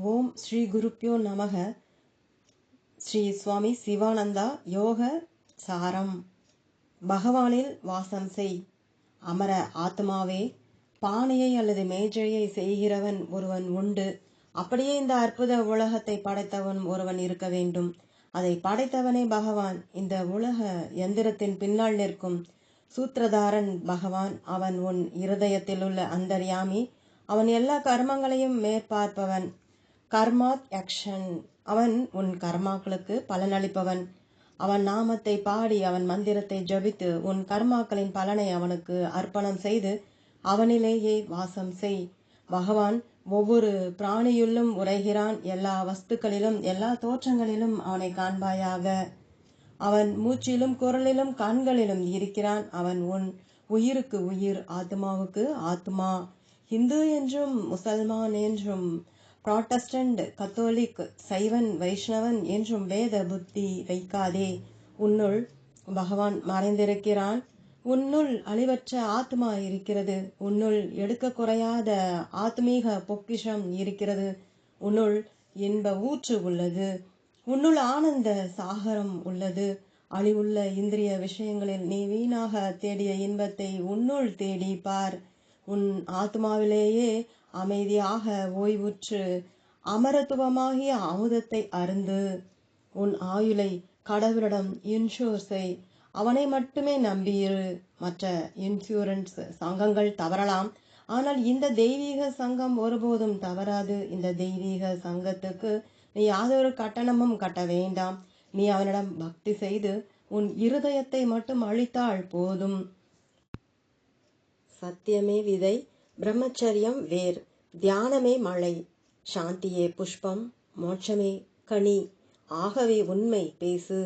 ஓம் ஸ்ரீ குருப்பியோ நமக. ஸ்ரீ சுவாமி சிவானந்தா யோக சாரம். பகவானில் வாசம் செய். அமர ஆத்மாவே பானையை அல்லது மேஜையை செய்கிறவன் ஒருவன் உண்டு. அப்படியே இந்த அற்புத உலகத்தை படைத்தவன் ஒருவன் இருக்க வேண்டும். அதை படைத்தவனே பகவான். இந்த உலக எந்திரத்தின் பின்னால் நிற்கும் சூத்திரதாரன் பகவான். அவன் உன் இருதயத்தில் உள்ள அந்தர்யாமி அவன் எல்லா கர்மங்களையும் மேற்பார்ப்பவன். கர்மாத் யக்ஷன். அவன் உன் கர்மாக்களுக்கு பலனளிப்பவன். அவன் நாமத்தை பாடி அவன் மந்திரத்தை ஜபித்து உன் கர்மாக்களின் பலனை அவனுக்கு அர்ப்பணம் செய்து அவனிலேயே வாசம் செய். பகவான் ஒவ்வொரு பிராணியுள்ளும் உரைகிறான். எல்லா வஸ்துக்களிலும் எல்லா தோற்றங்களிலும் அவனை காண்பாயாக. அவன் மூச்சிலும் குரலிலும் கண்களிலும் இருக்கிறான். அவன் உன் உயிருக்கு உயிர். ஆத்மாவுக்கு ஆத்மா. இந்து என்றும் முசல்மான் என்றும் புராட்டஸ்டன்ட் கத்தோலிக் சைவன் வைஷ்ணவன் என்றும் வேத புத்தி வைக்காதே. உன்னுள் பகவான் மறைந்திருக்கிறான். உன்னுள் அழிவற்ற ஆத்மா இருக்கிறது. உன்னுள் எடுக்க குறையாத ஆத்மீக பொக்கிஷம் இருக்கிறது. உன்னுள் இன்ப ஊற்று உள்ளது. உன்னுள் ஆனந்த சாகரம் உள்ளது. அழிவுள்ள இந்திரிய விஷயங்களில் நீ வீணாக தேடிய இன்பத்தை உன்னுள் தேடி பார். உன் ஆத்மாவிலேயே அமைதியாக ஓய்வுற்று அமரத்துவமாகிய அமுதத்தை அருந்து உன் ஆயுளை கடவுளிடம் இன்ஷூர் செய். அவனை மட்டுமே நம்பியிரு. மற்ற இன்சூரன்ஸ் சங்கங்கள் தவறலாம். ஆனால் இந்த தெய்வீக சங்கம் ஒருபோதும் தவறாது. இந்த தெய்வீக சங்கத்துக்கு நீ யாதொரு கட்டணமும் கட்ட வேண்டாம். நீ அவனிடம் பக்தி செய்து உன் இருதயத்தை மட்டும் அழித்தால் போதும். சத்தியமே விதை. பிரம்மச்சரியம் வேர். தியானமே மழை. சாந்தியே புஷ்பம் மோட்சமே கனி. ஆகவே உண்மை பேசு.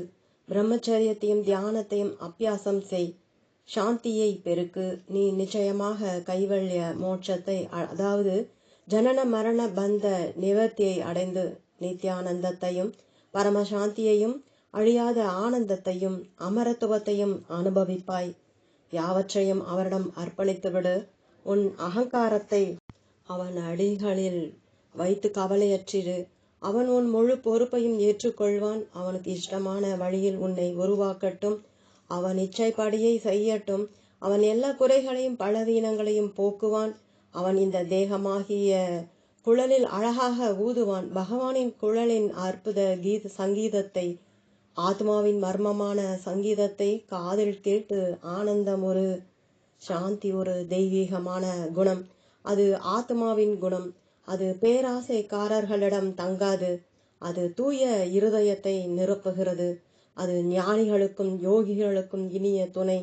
பிரம்மச்சரியத்தையும் தியானத்தையும் அபியாசம் செய். சாந்தியை பெருக்கு. நீ நிச்சயமாக கைவல்ய மோட்சத்தை அதாவது ஜனன மரண பந்த நிவர்த்தியை அடைந்து நித்யானந்தத்தையும் பரமசாந்தியையும் அழியாத ஆனந்தத்தையும் அமரத்துவத்தையும் அனுபவிப்பாய். யாவற்றையும் அவரிடம் அர்ப்பணித்துவிடு. உன் அகங்காரத்தை அவன் அடிகளில் வைத்து கவலையற்றிரு. அவன் உன் முழு பொறுப்பையும் ஏற்றுக்கொள்வான். அவனுக்கு இஷ்டமான வழியில் உன்னை உருவாக்கட்டும். அவன் இச்சைப்படியை செய்யட்டும். அவன் எல்லா குறைகளையும் பலவீனங்களையும் போக்குவான். அவன் இந்த தேகமாகிய குழலில் அழகாக ஊதுவான். பகவானின் குழலின் அற்புத கீத சங்கீதத்தை ஆத்மாவின் மர்மமான சங்கீதத்தை காதில் கேட்டு ஆனந்தம் ஒரு சாந்தி ஒரு தெய்வீகமான குணம். அது ஆத்மாவின் குணம். அது பேராசைக்காரர்களிடம் தங்காது. அது தூய இருதயத்தை நிரப்புகிறது. அது ஞானிகளுக்கும் யோகிகளுக்கும் இனிய துணை.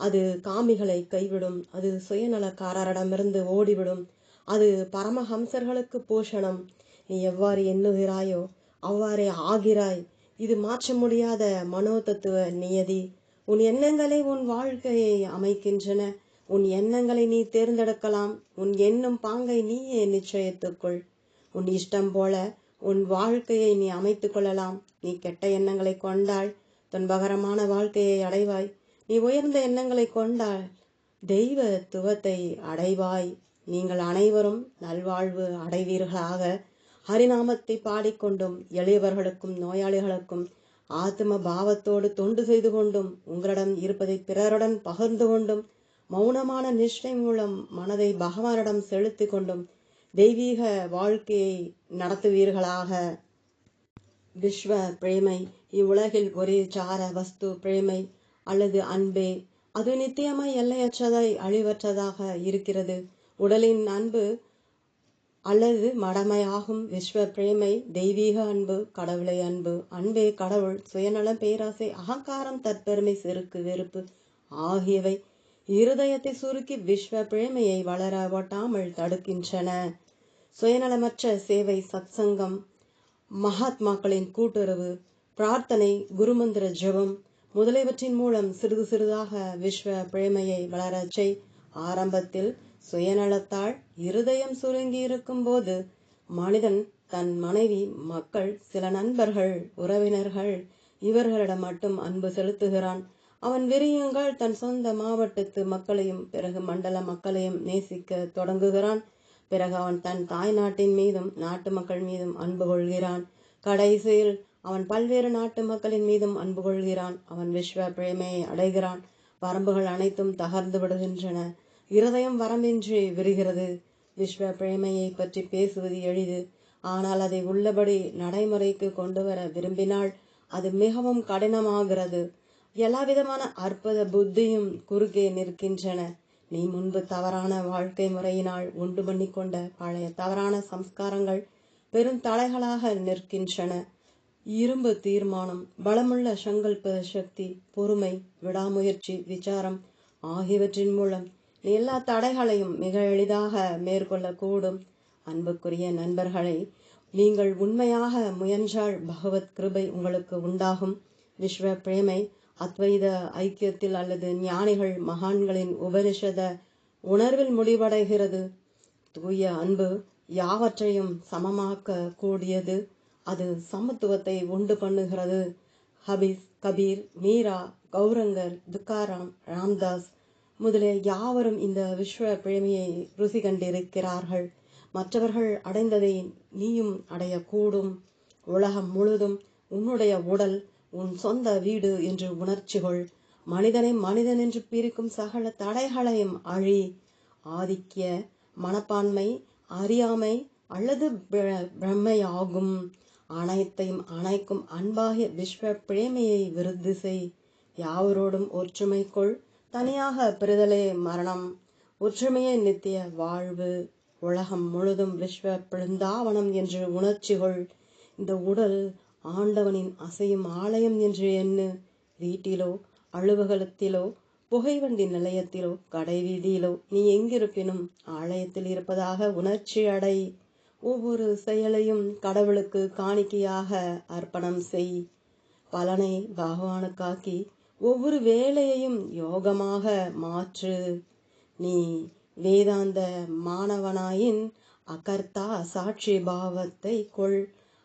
அது காமிகளை கைவிடும். அது சுயநலக்காரரிடமிருந்து ஓடிவிடும். அது பரமஹம்சர்களுக்கு பூஷணம். நீ எவ்வாறு எண்ணுகிறாயோ அவ்வாறே ஆகிறாய். இது மாற்ற முடியாத மனோதத்துவ நியதி. உன் எண்ணங்களே உன் வாழ்க்கையை அமைக்கின்றன. உன் எண்ணங்களை நீ தேர்ந்தெடுக்கலாம். உன் எண்ணும் பாங்கை நீயே நிச்சயத்துக்குள். உன் இஷ்டம் போல உன் வாழ்க்கையை நீ அமைத்துக் கொள்ளலாம். நீ கெட்ட எண்ணங்களை கொண்டாள். துன்பகரமான வாழ்க்கையை அடைவாய். நீ உயர்ந்த எண்ணங்களை கொண்டால் தெய்வத்துவத்தை அடைவாய். நீங்கள் அனைவரும் நல்வாழ்வு அடைவீர்களாக. ஹரிநாமத்தை பாடிக்கொண்டும் எளியவர்களுக்கும் நோயாளிகளுக்கும் ஆத்ம பாவத்தோடு தொண்டு செய்து கொண்டும் உங்களிடம் இருப்பதை பிறருடன் பகிர்ந்து கொண்டும் மௌனமான நிஷ்டை மூலம் மனதை பகவானிடம் செலுத்தி கொண்டும் தெய்வீக வாழ்க்கையை நடத்துவீர்களாக. விஸ்வ பிரேமை. இவ்வுலகில் ஒரே சார வஸ்து பிரேமை அல்லது அன்பே. அது நித்தியமாய் எல்லையற்றதாய் அழிவற்றதாக இருக்கிறது. உடலின் அன்பு அல்லது மடமையாகும் விஸ்வ பிரேமை. தெய்வீக அன்பு கடவுளை அன்பு. அன்பே கடவுள் சுயநலம் பேராசை அகங்காரம் தற்பெருமை செருக்கு வெறுப்பு ஆகியவை இருதயத்தை சுருக்கி விஸ்வ பிரேமையை வளர ஒட்டாமல் தடுக்கின்றன. சுயநலமற்ற சேவை சத்சங்கம் மகாத்மாக்களின் கூட்டுறவு பிரார்த்தனை குருமந்திர ஜெபம் முதலியவற்றின் மூலம் சிறிது சிறிதாக விஸ்வ பிரேமையை வளரச்சை ஆரம்பத்தில் சுயநலத்தால் இருதயம் சுருங்கி இருக்கும் போது மனிதன் தன் மனைவி மக்கள் சில நண்பர்கள் உறவினர்கள் இவர்களிடம் மட்டும் அன்பு செலுத்துகிறான். அவன் விரியுங்கள் தன் சொந்த மாவட்டத்து மக்களையும் பிறகு மண்டல மக்களையும் நேசிக்க தொடங்குகிறான். பிறகு அவன் தன் தாய் நாட்டின் மீதும் நாட்டு மக்கள் மீதும் அன்பு கொள்கிறான். கடைசியில் அவன் பல்வேறு நாட்டு மக்களின் மீதும் அன்பு கொள்கிறான். அவன் விஸ்வ பிரேமையை அடைகிறான். வரம்புகள் அனைத்தும் தகர்ந்து விடுகின்றன. இருதயம் வரம்பின்றி விரிகிறது. விஸ்வ பிரேமையை பற்றி பேசுவது எளிது. ஆனால் அதை உள்ளபடி நடைமுறைக்கு கொண்டு வர விரும்பினால் அது மிகவும் கடினமாகிறது. எல்லா விதமான அற்புத புத்தியும் குறுக்கே நிற்கின்றன. நீ முன்பு தவறான வாழ்க்கை முறையினால் உண்டு பண்ணி கொண்ட பழைய தவறான சம்ஸ்காரங்கள் பெரும் தடைகளாக நிற்கின்றன. இரும்பு தீர்மானம் பலமுள்ள சங்கல்ப சக்தி பொறுமை விடாமுயற்சி விசாரம் ஆகியவற்றின் மூலம் நீ எல்லா தடைகளையும் மிக எளிதாக மேற்கொள்ளக்கூடும். அன்புக்குரிய நண்பர்களை நீங்கள் உண்மையாக முயன்றால் பகவத் கிருபை உங்களுக்கு உண்டாகும். விஸ்வ பிரேமை அத்வைத ஐக்கியத்தில் அல்லது ஞானிகள் மகான்களின் உபனிஷத உணர்வில் முடிவடைகிறது. தூய அன்பு யாவற்றையும் சமமாக்க கூடியது. அது சமத்துவத்தை உண்டு பண்ணுகிறது. ஹபீஸ் கபீர் மீரா கௌரங்கர் துக்காராம் ராம்தாஸ் முதலிய யாவரும் இந்த விஸ்வ பிரேமியை ருசி கண்டிருக்கிறார்கள். மற்றவர்கள் அடைந்ததை நீயும் அடையக்கூடும். உலகம் முழுதும் உன்னுடைய உடல் உன் சொந்த வீடு என்று உணர்ச்சிகள். மனிதனை மனிதன் என்று பிரிக்கும் சகல தடைகளையும் அழி. ஆதிக்கிய மனப்பான்மை அறியாமை அல்லது பிரம்மையாகும். அனைத்தையும் அனைக்கும் அன்பாகிய விஸ்வ பிரேமையை விருது செய். யாவரோடும் ஒற்றுமைக்குள் தனியாக பெறுதலே மரணம். ஒற்றுமையே நித்திய வாழ்வு. உலகம் முழுதும் விஸ்வ பிருந்தாவனம் என்று உணர்ச்சிகள். இந்த உடல் ஆண்டவனின் அசையும் ஆலயம் என்று எண்ணு. வீட்டிலோ அலுவலகத்திலோ புகைவண்டி நிலையத்திலோ கடை வீதியிலோ நீ எங்கிருப்பினும் ஆலயத்தில் இருப்பதாக உணர்ச்சி அடை. ஒவ்வொரு செயலையும் கடவுளுக்கு காணிக்கையாக அர்ப்பணம் செய். பலனை பகவானுக்காக்கி ஒவ்வொரு வேலையையும் யோகமாக மாற்று. நீ வேதாந்த மாணவனாயின் அகர்த்தா சாட்சி பாவத்தை கொள்.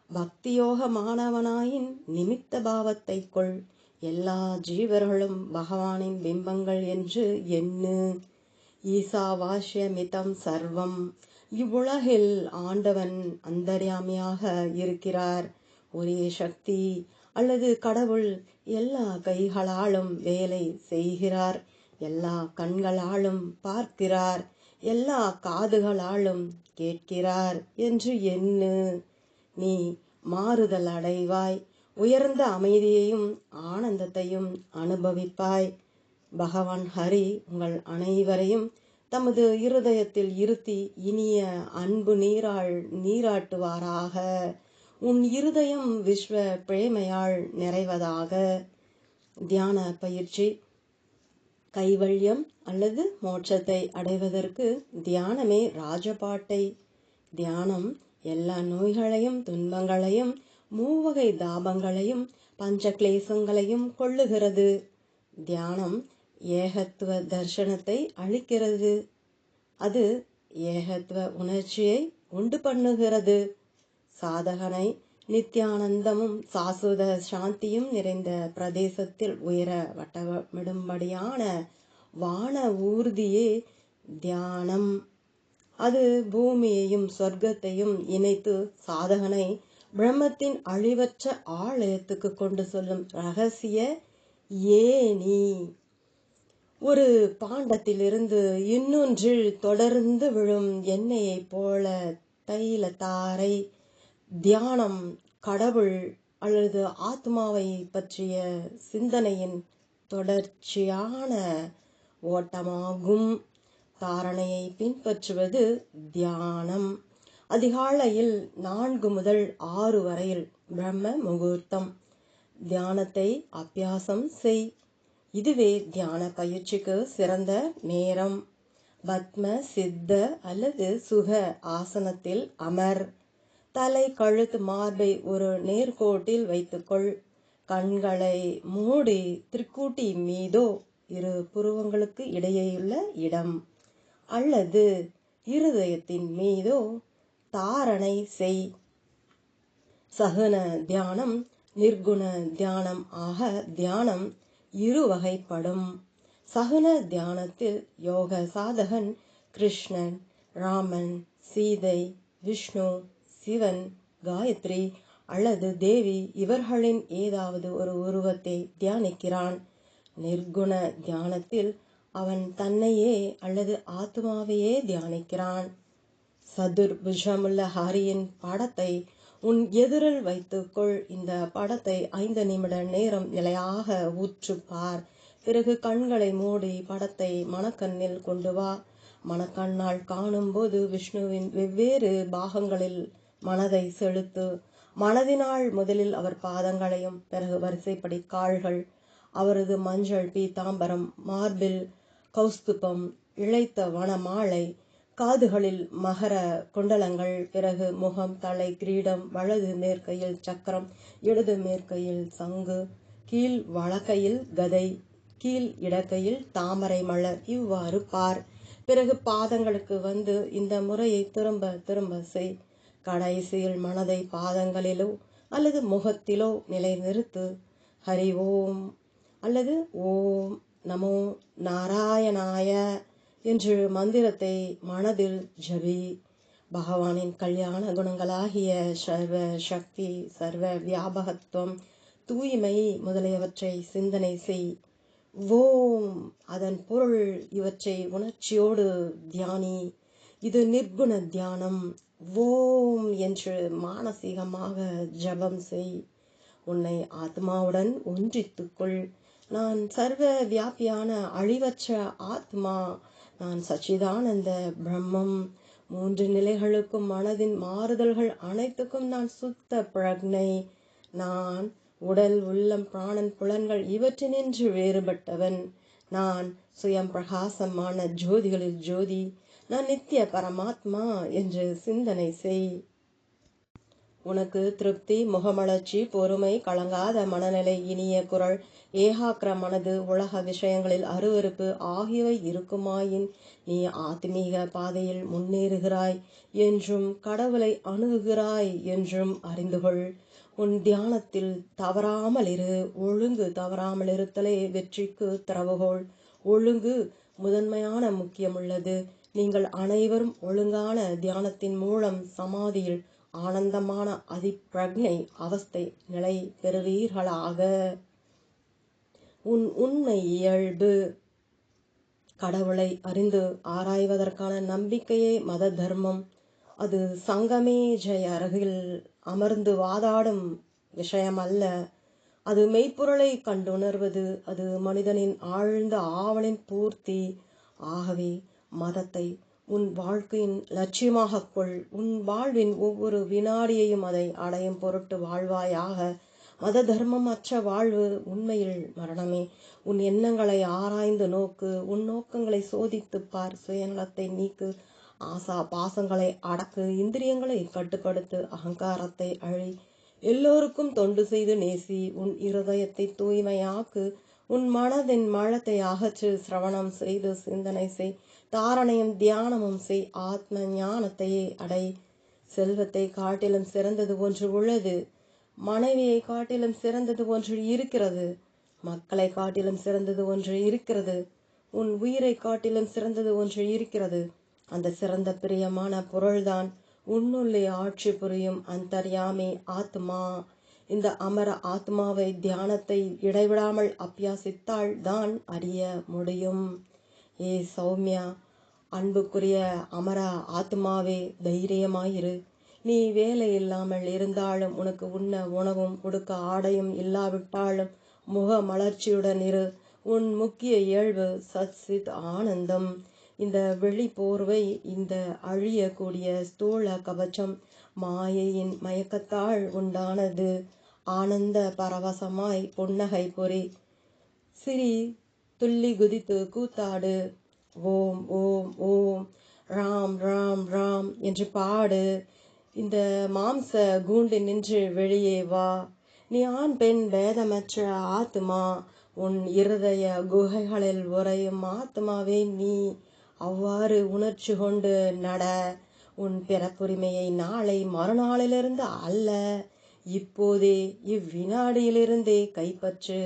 பக்தியோக மாணவனாயின் நிமித்த பாவத்தை கொள் எல்லா ஜீவர்களும் பகவானின் பிம்பங்கள் என்று எண்ணு. ஈசா வாஷ்யமிதம் சர்வம். இவ்வுலகில் ஆண்டவன் அந்தர்யாமியாக இருக்கிறார். ஒரே சக்தி அல்லது கடவுள் எல்லா கைகளாலும் வேலை செய்கிறார். எல்லா கண்களாலும் பார்க்கிறார். எல்லா காதுகளாலும் கேட்கிறார் என்று எண்ணு. நீ மாறுதல் அடைவாய். உயர்ந்த அமைதியையும் ஆனந்தத்தையும் அனுபவிப்பாய். பகவான் ஹரி உங்கள் அனைவரையும் தமது இருதயத்தில் இருத்தி இனிய அன்பு நீராள் நீராட்டுவாராக. உன் இருதயம் விஸ்வ பிரேமையால் நிறைவதாக. தியான பயிற்சி. கைவல்யம் அல்லது மோட்சத்தை அடைவதற்கு தியானமே ராஜபாட்டை. தியானம் எல்லா நோய்களையும் துன்பங்களையும் மூவகை தாபங்களையும் பஞ்சக்லேசங்களையும் கொள்ளுகிறது. தியானம் ஏகத்துவ தர்சனத்தை அளிக்கிறது. அது ஏகத்துவ உணர்ச்சியை உண்டு பண்ணுகிறது. சாதகனை நித்யானந்தமும் சாசுத சாந்தியும் நிறைந்த பிரதேசத்தில் உயர வட்டமிடும்படியான வான ஊர்தியே தியானம். அது பூமியையும் சொர்க்கத்தையும் இணைத்து சாதகனை பிரம்மத்தின் அழிவற்ற ஆலயத்துக்கு கொண்டு சொல்லும் ரகசிய ஏனி ஒரு பாண்டத்திலிருந்து இன்னொன்றில் தொடர்ந்து விழும் எண்ணெயைப் போல தைல தாரை தியானம் கடவுள் அல்லது ஆத்மாவை பற்றிய சிந்தனையின் தொடர்ச்சியான ஓட்டமாகும். தாரணையை பின்பற்றுவது தியானம். அதிகாலையில் நான்கு முதல் ஆறு வரையில் பிரம்ம முகூர்த்தம். தியானத்தை அபியாசம் செய். இதுவே தியான பயிற்சிக்கு சிறந்த நேரம். பத்ம சித்த அல்லது சுக ஆசனத்தில் அமர். தலை கழுத்து மார்பை ஒரு நேர்கோட்டில் வைத்துக்கொள். கண்களை மூடி திருக்கூட்டி மீதோ இரு புருவங்களுக்கு இடையேயுள்ள இடம். அல்லது இருதயத்தின் மீதோ தாரணை செய். சகுன தியானம் நிர்குண தியானம் ஆக தியானம் இரு வகைப்படும் சகுன தியானத்தில் யோக சாதகன் கிருஷ்ணன் ராமன் சீதை விஷ்ணு சிவன் காயத்ரி அல்லது தேவி இவர்களின் ஏதாவது ஒரு உருவத்தை தியானிக்கிறான். நிர்குண தியானத்தில் அவன் தன்னையே அல்லது ஆத்மாவையே தியானிக்கிறான். சதுர்புஜமுள்ள ஹரியின் படத்தை உன் எதிரில் வைத்துக்கொள். இந்த படத்தை ஐந்து நிமிட நேரம் நிலையாக ஊற்று பார். பிறகு கண்களை மூடி படத்தை மணக்கண்ணில் கொண்டு வா. மணக்கண்ணால் காணும்போது விஷ்ணுவின் வெவ்வேறு பாகங்களில் மனதை செலுத்து. மனதினால் முதலில் அவர் பாதங்களையும் பிறகு வரிசைப்படி கால்கள். அவரது மஞ்சள் பீதாம்பரம் மார்பில் கௌஸ்துபம் இழைத்த வனமாலை காதுகளில் மகர குண்டலங்கள் பிறகு முகம் தலை கிரீடம் வலது மேற்கையில் சக்கரம் இடது மேற்கையில் சங்கு கீழ் வழக்கையில் கதை கீழ் இடக்கையில் தாமரை மலர். இவ்வாறு பார். பிறகு பாதங்களுக்கு வந்து இந்த முறையை திரும்ப திரும்ப செய். கடைசியில் மனதை பாதங்களிலோ அல்லது முகத்திலோ நிலைநிறுத்து. ஹரி ஓம் அல்லது ஓம் நமோ நாராயணாய என்று மந்திரத்தை மனதில் ஜபி. பகவானின் கல்யாண குணங்களாகிய சர்வ சக்தி சர்வ வியாபகத்துவம் தூய்மை முதலியவற்றை சிந்தனை செய். ஓம். அதன் பொருள் இவற்றை உணர்ச்சியோடு தியானி. இது நிர்குண தியானம். ஓம் என்று மானசீகமாக ஜபம் செய். உன்னை ஆத்மாவுடன் ஒன்றித்துக்கொள். நான் சர்வ வியாபியான அழிவற்ற ஆத்மா நான் சச்சிதானந்த பிரம்மம். மூன்று நிலைகளுக்கும் மனதின் மாறுதல்கள் அனைத்துக்கும் நான் சுத்த பிரக்னை நான் உடல் உள்ளம் பிராணன் புலன்கள் இவற்றினின்று வேறுபட்டவன். நான் சுயம் பிரகாசமான ஜோதிகளில் ஜோதி. நான் நித்திய பரமாத்மா என்று சிந்தனை செய். உனக்கு திருப்தி முகமலர்ச்சி பொறுமை கலங்காத மனநிலை இனிய குரல் ஏகாக்கிர மனது உலக விஷயங்களில் அருவறுப்பு ஆகியவை இருக்குமாயின் நீ ஆத்மீக பாதையில் முன்னேறுகிறாய் என்றும் கடவுளை அணுகுகிறாய் என்றும் அறிந்துகொள் உன் தியானத்தில் தவறாமல் இரு ஒழுங்கு தவறாமல் இருத்தலே வெற்றிக்கு திறவுகோள். ஒழுங்கு முதன்மையான முக்கியமுள்ளது நீங்கள் அனைவரும் ஒழுங்கான தியானத்தின் மூலம் சமாதியில் ஆனந்தமான அதிப்பிரக்ஞை அவஸ்தை நிலை பெறுவீர்களாக. உன் உண்மை இயல்பு. கடவுளை அறிந்து ஆராய்வதற்கான நம்பிக்கையே மத தர்மம். அது சங்கமே ஜெய அருகில் அமர்ந்து வாதாடும் விஷயம் அல்ல அது மெய்ப்பொருளை கண்டுணர்வது அது மனிதனின் ஆழ்ந்த ஆவலின் பூர்த்தி. ஆகவே மதத்தை உன் வாழ்க்கையின் லட்சியமாக கொள். உன் வாழ்வின் ஒவ்வொரு வினாடியையும் அதை அடையும் பொருட்டு வாழ்வாயாக. மத தர்மம் அற்ற வாழ்வு உண்மையில் மரணமே. உன் எண்ணங்களை ஆராய்ந்து நோக்கு. உன் நோக்கங்களை சோதித்து பார். சுயநலத்தை நீக்கு. ஆசா பாசங்களை அடக்கு. இந்திரியங்களை கட்டுப்படுத்து. அகங்காரத்தை அழி. எல்லோருக்கும் தொண்டு செய்து நேசி. உன் இருதயத்தை தூய்மையாக்கு. உன் மனதின் மழத்தை அகற்று சிரவணம் செய்து சிந்தனை செய். தாரணையும் தியானமும் செய். ஆத்ம ஞானத்தையே அடை. செல்வத்தை காட்டிலும் சிறந்தது ஒன்று உள்ளது. மனைவியை காட்டிலும் சிறந்தது ஒன்று இருக்கிறது. மக்களை காட்டிலும் சிறந்தது ஒன்று இருக்கிறது. உன் உயிரை காட்டிலும் சிறந்தது ஒன்று இருக்கிறது. அந்த சிறந்த பிரியமான பொருள்தான் உன்னுள்ளே ஆட்சி புரியும் அந்தர்யாமி ஆத்மா. இந்த அமர ஆத்மாவை தியானத்தை இடைவிடாமல் அபியாசித்தால் தான் அறிய முடியும். ஏ சௌமியா அன்புக்குரிய அமர ஆத்மாவே தைரியமாயிரு. நீ வேலை இல்லாமல் இருந்தாலும் உனக்கு உண்ண உணவும் கொடுக்க ஆடையும் இல்லாவிட்டாலும் முக மலர்ச்சியுடன் இரு. உன் முக்கிய இயல்பு சத்சித் ஆனந்தம். இந்த வெளிப்போர்வை இந்த அழியக்கூடிய ஸ்தூல கவச்சம் மாயையின் மயக்கத்தால் உண்டானது. ஆனந்த பரவசமாய் புன்னகை பொறி. சிரி துள்ளி குதித்து கூத்தாடு. ஓம் ஓம் ஓம். ராம் ராம் ராம் என்று பாடு. இந்த மாம்ச கூண்டு நின்று வெளியே வா. நீ ஆண் பெண் பேதமற்ற ஆத்மா உன் இருதய குகைகளில் உறையும் ஆத்மாவே நீ. அவ்வாறு உணர்ச்சி கொண்டு நட. உன் பிறப்புரிமையை நாளை மறுநாளிலிருந்து அல்ல. இப்போதே இவ்வினாடியிலிருந்தே கைப்பற்று.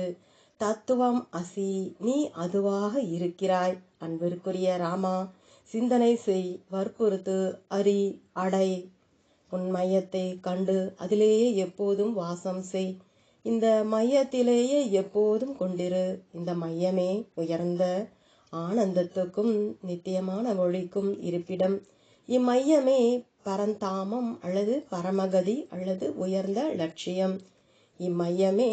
தத்துவம் அசி நீ அதுவாக இருக்கிறாய். அன்பிற்குரிய ராமா சிந்தனை செய் வற்புறுத்து அறி அடை. உன் மையத்தை கண்டு அதிலேயே எப்போதும் வாசம் செய். இந்த மையத்திலேயே எப்போதும் கொண்டிரு. இந்த மையமே உயர்ந்த ஆனந்தத்துக்கும் நித்தியமான மொழிக்கும் இருப்பிடம். இம்மையமே பரந்தாமம் அல்லது பரமகதி அல்லது உயர்ந்த லட்சியம். இம்மையமே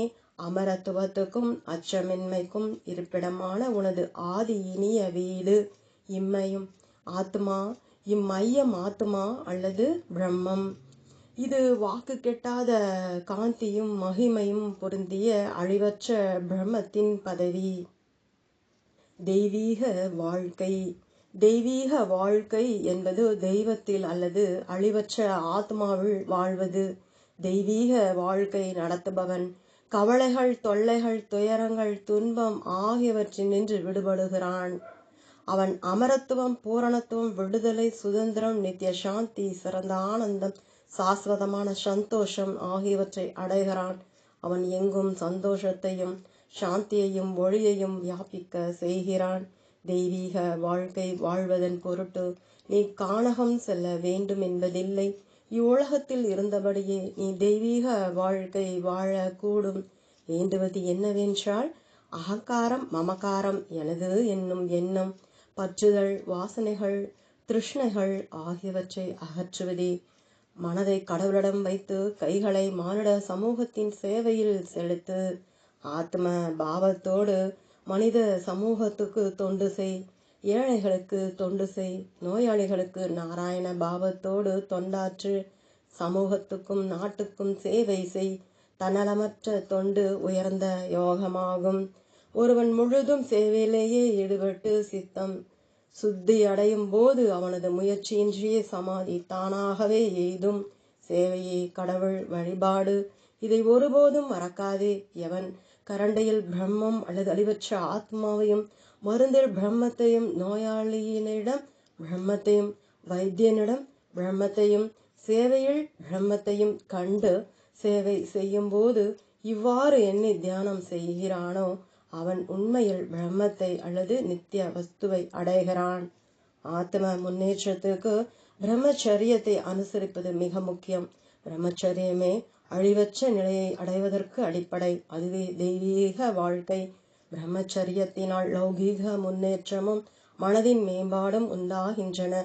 அமரத்துவத்துக்கும் அச்சமின்மைக்கும் இருப்பிடமான உனது ஆதி இனிய வீடு இம்மையும். ஆத்மா இம்மையம் ஆத்மா அல்லது பிரம்மம்? இது வாக்கு கெட்டாத காந்தியும் மகிமையும் பொருந்திய அழிவற்ற பிரம்மத்தின் பதவி. தெய்வீக வாழ்க்கை. தெய்வீக வாழ்க்கை என்பது தெய்வத்தில் அல்லது அழிவற்ற ஆத்மாவில் வாழ்வது. தெய்வீக வாழ்க்கை நடத்துபவன் கவலைகள் தொல்லைகள் துயரங்கள் துன்பம் ஆகியவற்றினின்று விடுபடுகிறான். அவன் அமரத்துவம் பூரணத்துவம் விடுதலை சுதந்திரம் நித்திய சாந்தி சிறந்த ஆனந்தம் சாஸ்வதமான சந்தோஷம் ஆகியவற்றை அடைகிறான். அவன் எங்கும் சந்தோஷத்தையும் சாந்தியையும் ஒளியையும் வியாபிக்க செய்கிறான். தெய்வீக வாழ்க்கை வாழ்வதன் பொருட்டு நீ கானகம் செல்ல வேண்டும் என்பதில்லை. இவ்வுலகத்தில் இருந்தபடியே நீ தெய்வீக வாழ்க்கை வாழக்கூடும். வேண்டுவது என்னவென்றால் அகங்காரம் மமகாரம் எனது என்னும் எண்ணம் பற்றுதல் வாசனைகள் திருஷ்ணைகள் ஆகியவற்றை அகற்றுவதே. மனதை கடவுளிடம் வைத்து கைகளை மானிட சமூகத்தின் சேவையில் செலுத்து. ஆத்ம பாவத்தோடு மனித சமூகத்துக்கு தொண்டு செய். ஏழைகளுக்கு தொண்டு செய். நோயாளிகளுக்கு நாராயண பாவத்தோடு தொண்டாற்று. சமூகத்துக்கும் நாட்டுக்கும் சேவை செய். தன்னலமற்ற தொண்டு உயர்ந்த யோகமாகும். ஒருவன் முழுதும் சேவையிலேயே ஈடுபட்டு சித்தம். சுத்தி அடையும் போது அவனது முயற்சியின்றியே சமாதி தானாகவே எய்தும். சேவையே கடவுள் வழிபாடு. இதை ஒருபோதும் மறக்காதே. எவன் கரண்டையில் பிரம்மம் அல்லது அழிவற்ற ஆத்மாவையும் மருந்தில் பிரம்மத்தையும் நோயாளியினிடம் பிரம்மத்தையும் வைத்தியனிடம் பிரம்மத்தையும் சேவையில் பிரம்மத்தையும் கண்டு சேவை செய்யும் போது இவ்வாறு எண்ணி தியானம் செய்கிறானோ அவன் உண்மையில் பிரம்மத்தை அல்லது நித்திய வஸ்துவை அடைகிறான். ஆத்ம முன்னேற்றத்துக்கு பிரம்மச்சரியத்தை அனுசரிப்பது மிக முக்கியம். பிரம்மச்சரியமே அழிவற்ற நிலையை அடைவதற்கு அடிப்படை. அதுவே தெய்வீக வாழ்க்கை. பிரம்மச்சரியத்தினால் லௌகீக முன்னேற்றமும் மனதின் மேம்பாடும் உண்டாகின்றன.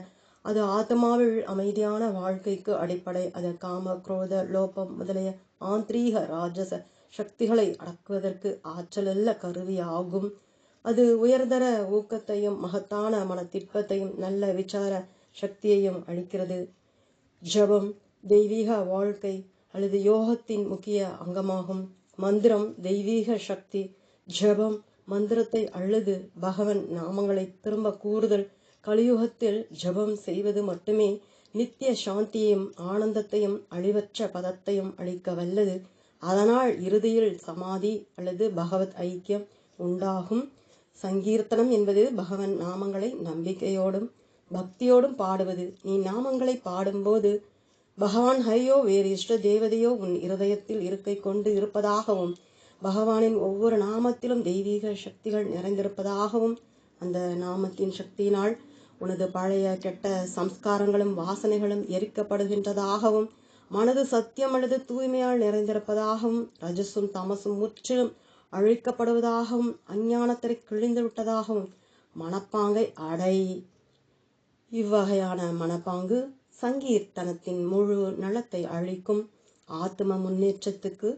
அது ஆத்மாவில் அமைதியான வாழ்க்கைக்கு அடிப்படை. அது காம குரோத லோபம் முதலிய ஆந்திரீக ராஜச சக்திகளை அடக்குவதற்கு ஆற்றலுள்ள கருவியாகும். அது உயர்தர ஊக்கத்தையும் மகத்தான மன திட்பத்தையும் நல்ல விசார சக்தியையும் அளிக்கிறது. ஜபம் தெய்வீக வாழ்க்கை அல்லது யோகத்தின் முக்கிய அங்கமாகும். மந்திரம் தெய்வீக சக்தி ஜபம் மந்திரத்தை அல்லது பகவன் நாமங்களை திரும்ப கூறுதல் கலியுகத்தில் ஜபம் செய்வது மட்டுமே நித்திய சாந்தியையும் ஆனந்தத்தையும் அழிவற்ற பதத்தையும் அளிக்க வல்லது. அதனால் இறுதியில் சமாதி அல்லது பகவத் ஐக்கியம் உண்டாகும். சங்கீர்த்தனம் என்பது பகவன் நாமங்களை நம்பிக்கையோடும் பக்தியோடும் பாடுவது. நீ நாமங்களை பாடும்போது பகவான் ஹரியோ வேறு இஷ்ட தேவதையோ உன் இருதயத்தில் இருக்கை கொண்டு இருப்பதாகவும் பகவானின் ஒவ்வொரு நாமத்திலும் தெய்வீக சக்திகள் நிறைந்திருப்பதாகவும் அந்த நாமத்தின் சக்தியினால் உனது பழைய கெட்ட சம்ஸ்காரங்களும் வாசனைகளும் எரிக்கப்படுகின்றதாகவும் மனது சத்தியம் அல்லது தூய்மையால் நிறைந்திருப்பதாகவும் ரஜசும் தமசும் முற்றிலும் அழிக்கப்படுவதாகவும் அஞ்ஞானத்தை கிழிந்து விட்டதாகவும் மனப்பாங்கை அடை. இவ்வகையான மனப்பாங்கு சங்கீர்த்தனத்தின் முழு நலத்தை அழிக்கும் ஆத்ம முன்னேற்றத்துக்கு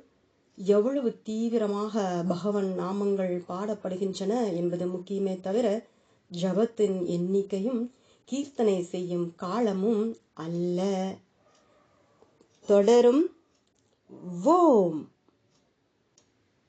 எவ்வளவு தீவிரமாக பகவன் நாமங்கள் பாடப்படுகின்றன என்பது முக்கியமே தவிர ஜபத்தின் எண்ணிக்கையும் கீர்த்தனை செய்யும் காலமும் அல்ல. தொடரும். ஓம்.